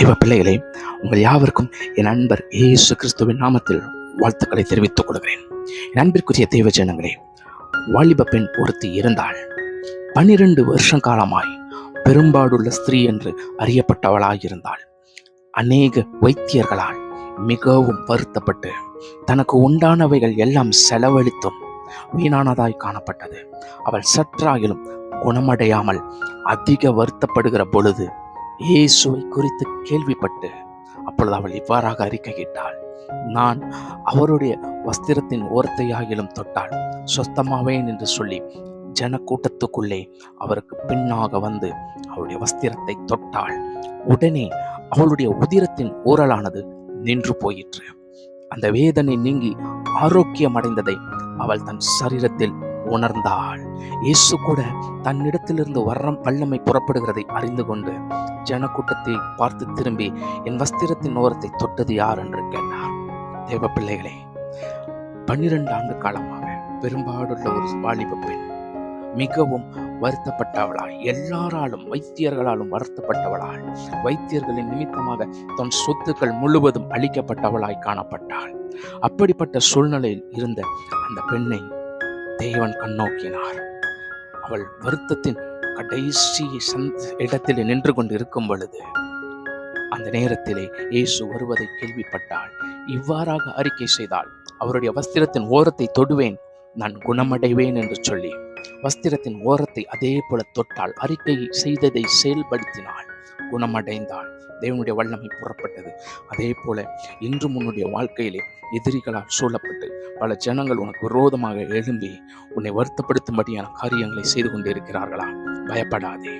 தேவ பிள்ளைகளே உங்கள் யாவருக்கும் என் நண்பர் இயேசு கிறிஸ்துவின் நாமத்தில் வாழ்த்துக்களை தெரிவித்துக் கொள்கிறேன். என் அன்பிற்குரிய தேவ ஜனங்களே வாலிப பெண் ஒருத்தி இருந்தாள். பன்னிரண்டு வருஷம் காலமாய் பெரும்பாடுள்ள ஸ்திரீ என்று அறியப்பட்டவளாயிருந்தாள். அநேக வைத்தியர்களால் மிகவும் வருத்தப்பட்டு தனக்கு உண்டானவைகள் எல்லாம் செலவழித்தும் வீணானதாய் காணப்பட்டது. அவள் சற்றாகிலும் குணமடையாமல் அதிக வருத்தப்படுகிற பொழுது இயேசுவை குறித்து கேள்விப்பட்டு அப்பொழுது அவள் இவ்வாறாக அறிக்கையிட்டாள். நான் அவருடைய வஸ்திரத்தின் ஓரத்தையாகிலும் தொட்டாள் சொஸ்தமாவேன் என்று சொல்லி ஜனக்கூட்டத்துக்குள்ளே அவருக்கு பின்னாக வந்து அவருடைய வஸ்திரத்தை தொட்டாள். உடனே அவளுடைய உதிரத்தின் ஊரலானது நின்று போயிற்று. அந்த வேதனை நீங்கி ஆரோக்கியம் அடைந்ததை அவள் தன் சரீரத்தில் உணர்ந்தாள். இயேசு கூட தன்னிடத்திலிருந்து வர்றம் பல்லமை புறப்படுகிறதை அறிந்து கொண்டு ஜனக்கூட்டத்தை பார்த்து திரும்பி என் வஸ்திரத்தின் ஓரத்தை தொட்டது யார்? என்று கேட்டார். தேவ பிள்ளைகளே பன்னிரண்டு ஆண்டு காலமாக பெரும்பாடுள்ள ஒரு வாலிப பெண் மிகவும் வருத்தப்பட்டவளாய் எல்லாராலும் வைத்தியர்களாலும் வருத்தப்பட்டவளாய் வைத்தியர்களின் நிமித்தமாக தன் சொத்துக்கள் முழுவதும் அழிக்கப்பட்டவளாய் காணப்பட்டாள். அப்படிப்பட்ட சூழ்நிலையில் இருந்த அந்த பெண்ணை தேவன் கண்ணோக்கினார். அவள் வருத்தத்தின் கடைசி இடத்தில் நின்று கொண்டு இருக்கும் பொழுது அந்த நேரத்திலே இயேசு வருவதை கேள்விப்பட்டாள். இவ்வாறாக அறிக்கை செய்தாள் அவருடைய வஸ்திரத்தின் ஓரத்தை தொடுவேன் நான் குணமடைவேன் என்று சொல்லி. வஸ்திரத்தின் ஓரத்தை அதே போல தொட்டால் அறிக்கை செய்ததை செயல்படுத்தினாள் குணமடைந்தாள். தேவனுடைய வல்லமை புறப்பட்டது. அதே போல இன்றும் உன்னுடைய வாழ்க்கையிலே எதிரிகளால் சூழப்பட்டு பல ஜனங்கள் உனக்கு விரோதமாக எழும்பி உன்னை வருத்தப்படுத்தும்படியான காரியங்களை செய்து கொண்டிருக்கிறார்களா? பயப்படாதே.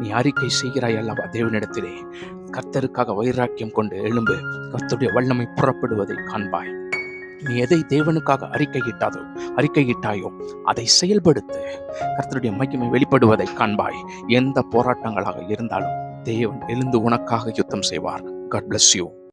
நீ அறிக்கை செய்கிறாய் அல்லவா தேவனிடத்திலே? கர்த்தருக்காக வைராக்கியம் கொண்டு எழும்பு கர்த்தருடைய வல்லமை புறப்படுவதை காண்பாய். நீ எதை தேவனுக்காக அறிக்கையிட்டாதோ அறிக்கையிட்டாயோ அதை செயல்படுத்து. கர்த்தருடைய மகிமை வெளிப்படுவதை காண்பாய். எந்த போராட்டங்களாக இருந்தாலும் தேவன் எழுந்து உனக்காக யுத்தம் செய்வார். God bless you